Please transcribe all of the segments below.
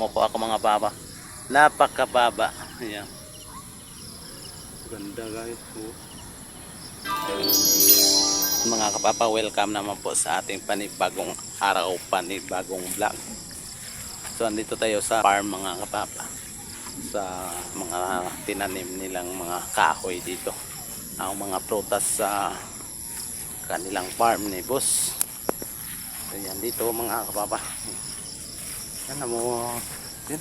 Umupo ako mga baba. Napakababa. Ayan. Ganda guys. Oh. Mga kapapa, welcome naman po sa ating panibagong araw, panibagong vlog. So, andito tayo sa farm mga kapapa. Sa mga tinanim nilang mga kahoy dito. Ang mga prutas sa kanilang farm ni boss. So, yan dito mga kapapa. Yan mo. Yan.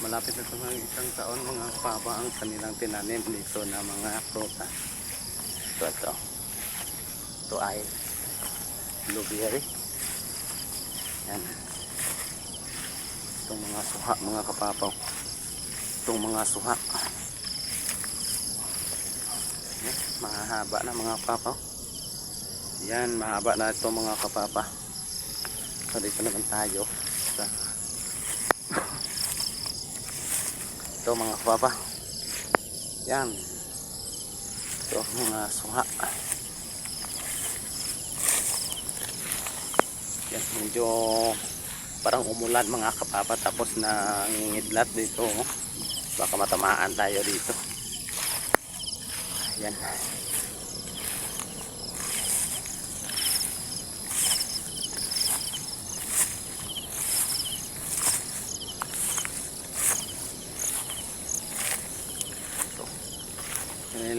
Malapit na ito mga isang taon mga kapapa ang kanilang tinanim dito na mga prutas. Ito ito. Ito ay blueberry. Yan. Itong mga suha mga kapapaw. Itong mga suha. Yan. Mahaba na mga kapapaw. Yan. Mahaba na ito mga kapapa. So dito naman tayo. Sa ito mga kapapa. Yan. Ito mga suha. Yan, medyo parang umulan mga kapapa tapos na ngingidlat dito. oh. Baka matamaan tayo dito. Yan.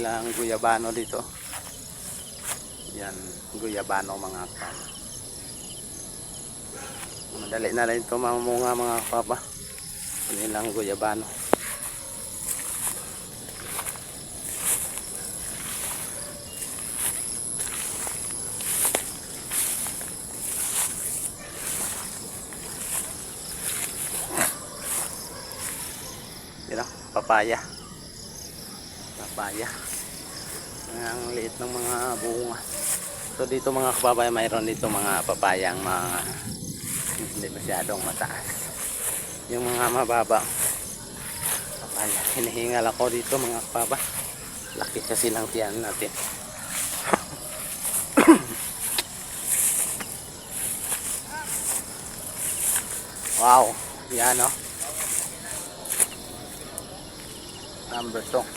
Lang guyabano dito. Yan, guyabano mga kapapa. Madali na rin ito mamunga mga kapapa. Yan lang guyabano. Papaya. Papaya. Ang liit ng mga bunga. So dito mga kababayan, mayroon dito mga papayang mga hindi masyadong mataas. Yung mga mababa. Papaya. Hinihingal ako dito mga kababa. Laki kasi ng tiyan natin. wow. Yan o. Number 2.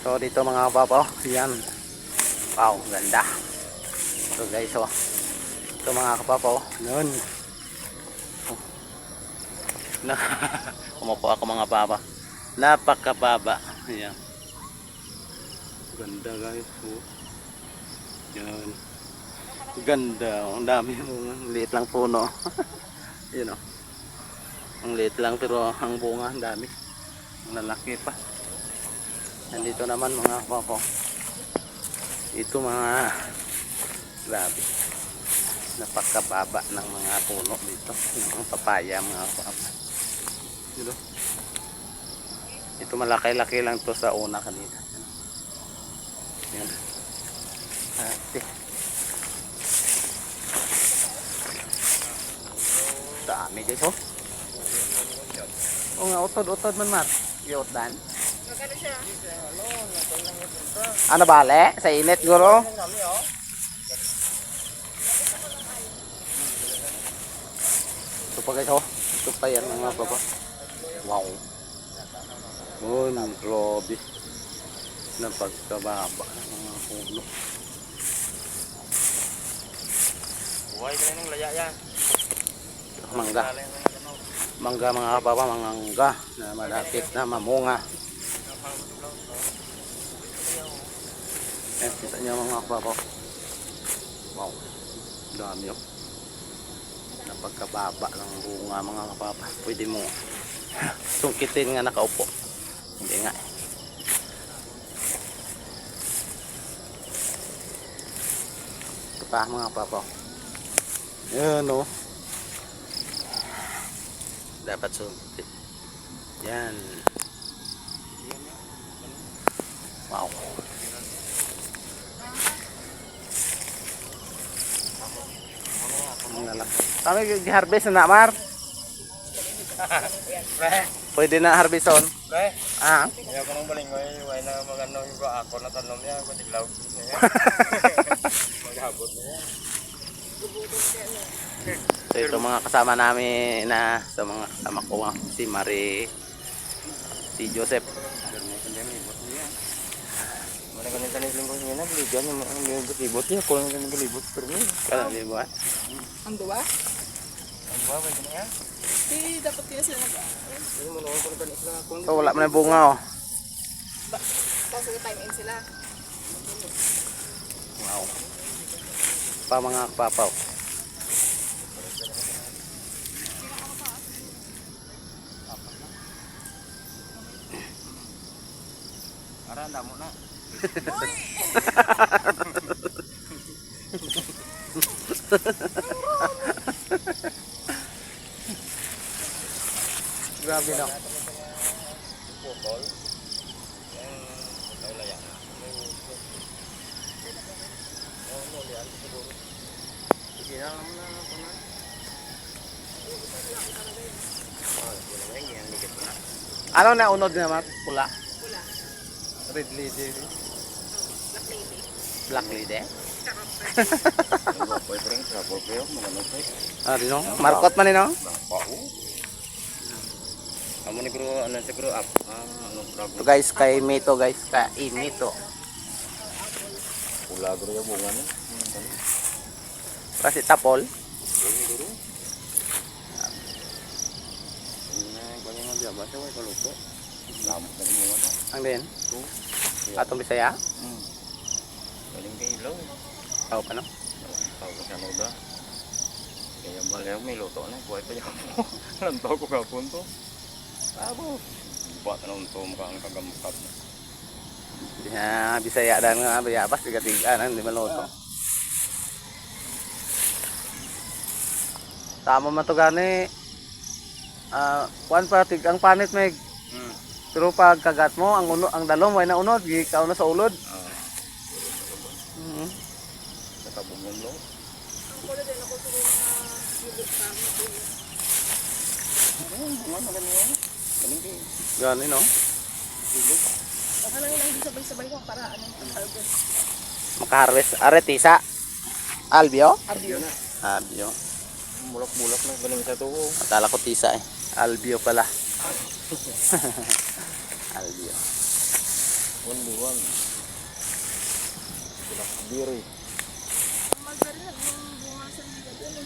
So dito mga kababa, yan. Wow, ganda. So guys, oh. Ito mga kapapaw. Yun. Oh. Na Umupo ako mga papa. Napakababa. Ayan. Ganda guys. Oh. Yan. Ganda. oh. Ang dami. oh. Ang liit lang puno. Yun oh. Ang liit lang pero ang bunga ang dami. Ang lalaki pa. Nandito naman mga kapapaw. Ito mga grabe. Napakababa ng mga puno dito. Ng papaya mga papa dito? Ito malaki-laki lang to sa una kanina. Yan ate. Dami guys oh. O nga utod-utod man mat yot dan ano bale sa init guro Ito pa guys oh. Ito pa yan mga baba. Wow. Oh, grabe. Napagkababa ng mga puno. Buhay ka ng laya yan. Mangga. Mangga mga baba, mangga na malapit na mamunga. Eh, kita niyo mga baba. Wow. Dami oh. Napagkababa ng bunga mga kapapa. Pwede mo sungkitin nga nakaupo. Hindi nga eh. Ito pa mga papa. Yan o. Dapat sungkit. Yan. Wow. Ang lalaki. Kami gi-harvest na Mar. Pre, Pwede na harveston. pre. Ah. Kaya ko nang balingoy, way na magano yung ako na tanom niya, ko tiglaw. Maghapon niya. So ito mga kasama namin na sa mga kasama ko ah, si Marie, si Joseph. Mana kan tani linggo niya na biligan yung mga libot libot ya ko lang kan libot pero ni. Kaya di ba? Ang dua? Ang bawa ba niya? Di dapat kaya sila mag. So wala man na bunga oh. Tapos time in sila. Wow. Pa mga papaw. Ara ndamo na. Grabe no. Pukol. Yang tahu lah ya. Oh, mo lian siguro. Sige na mo na ako na. Oh, wala na dikit na. Ano na unod naman? Pula? Wala. Red lady. Black lady. Black lady. Boyfriend, sa boyfriend, mga nupay. Ah, di no? Markot man ni no? Bako. Kamu ni guru, ano sa guru up? Ah, ano prago? Ito guys, kay Mito guys. Kay Mito. Pula guru ya bunga ni. Kasi tapol. Ang din. Atong Bisaya. Hmm. Paling kilo. Tao pa no? Tahu ke sana udah. Kaya balik may luto na, buhay pa yan mo. Lantaw ko kapon to. Abo. Buat na unto mo kang kagamkat. Ya, Bisaya dan nga bayabas tiga tiga nang di maluto. Tama man to gani. Ah, kuan pa tig ang panit meg. Hmm. Pero pag kagat mo ang uno ang dalom way na unod, gi ka na sa ulod. Ah, Mhm. nakabungong lo. Ang kulo din ako siguro na Gani no. Baka lang lang di sabay-sabay ko para ano harvest. Makaharvest are tisa. Albio? Abyo. Albio. Bulak-bulak na galing sa tuwo. Akala ko tisa eh. Albio pala. Albio. One by one. Bulak diri. Magdari na bunga sa eh.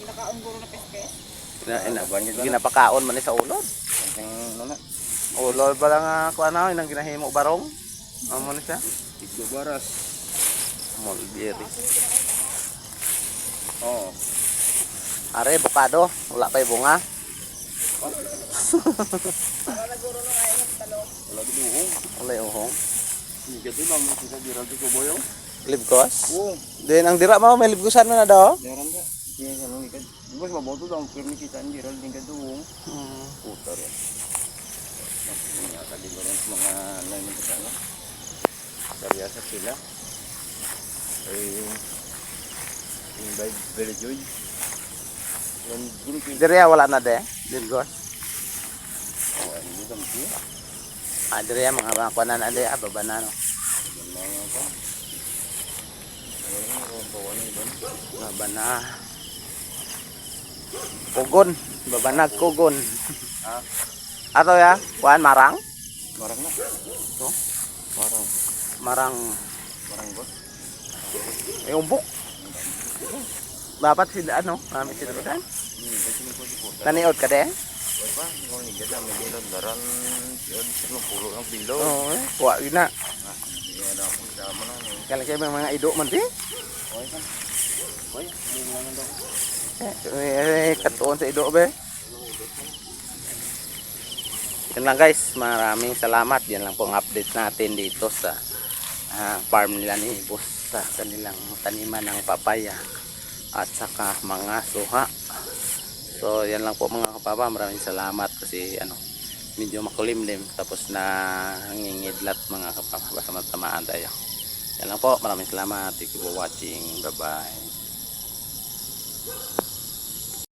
Pinakaungguro na pespes. Na, ina, ginapakaon man ni sa ulod. Ang ano na. Ulod ba lang uh, kung ano, inang ginahimo barong? Amo ni siya? Tigdo baras. Mulberry. Oo. Are, bukado. Wala pa bunga. Naguro nung ayaw ng talo. Wala ginuong. Wala uhong. Hindi kasi lang mo kita giral sa boyo. Libgos. Oo. Then, ang dira mo, may libgosan mo na daw. Meron? Kaya ano ni kad. Di ba maboto daw ang firme kita ang giral din kaduong. Hmm. Puta rin. Mga sa mga lain ng kasama. Sariyasa sila. Ay, yung by very joy. Yung guru ko yung Dira wala na de. Libgos. oh, ano yung dam siya. Ah, dira mga mga kuanan na de. Ah, baba na no. Mga. Wala na bawa na yun. Baba na. Kugon. Baba na, kugon. Ah, Ato ya, kuan marang. marang na. Ito? Marang. Marang. Marang ba? May umbok. Dapat si ano, kami si Daran. Hmm, kasi ko si puta. Taniod ka de? Ay pa, kung hindi ka dami nila daran. Yun, sino pulo ng pilo. Oo, eh. Kuha yun na. Ah, yan ako sama na. no. Kala kayo may mga ido man di. Okay kan? Boy, hindi mo lang daw. Eh, eh, katuon sa ido be. Yan lang guys, maraming salamat. Yan lang po ang update natin dito sa ah, farm nila ni Boss sa kanilang taniman ng papaya at saka mga suha. So yan lang po mga kapapa, maraming salamat kasi ano medyo makulimlim tapos na ngingidlat mga kapapa basta matamaan tayo. Yan lang po, maraming salamat. Thank you for watching. Bye bye.